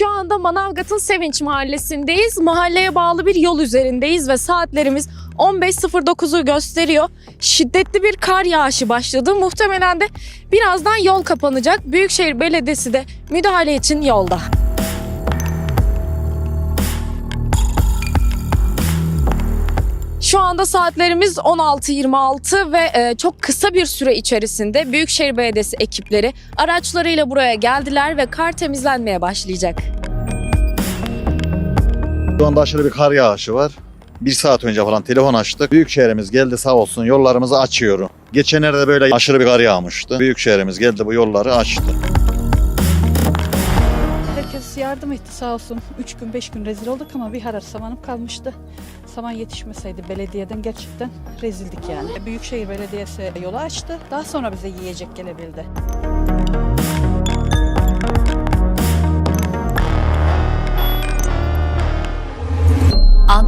Şu anda Manavgat'ın Sevinç Mahallesi'ndeyiz. Mahalleye bağlı bir yol üzerindeyiz ve saatlerimiz 15.09'u gösteriyor. Şiddetli bir kar yağışı başladı. Muhtemelen de birazdan yol kapanacak. Büyükşehir Belediyesi de müdahale için yolda. Şu anda saatlerimiz 16.26 ve e, çok kısa bir süre içerisinde Büyükşehir Belediyesi ekipleri araçlarıyla buraya geldiler ve kar temizlenmeye başlayacak. Şu anda aşırı bir kar yağışı var. Bir saat önce falan telefon açtık. Büyükşehirimiz geldi sağ olsun yollarımızı açıyor. Geçenlerde böyle aşırı bir kar yağmıştı. Büyükşehirimiz geldi bu yolları açtı. Herkes yardım etti sağ olsun. 3 gün 5 gün rezil olduk ama bir harar samanım kalmıştı. Saman yetişmeseydi belediyeden gerçekten rezildik yani. Büyükşehir Belediyesi yolu açtı. Daha sonra bize yiyecek gelebildi.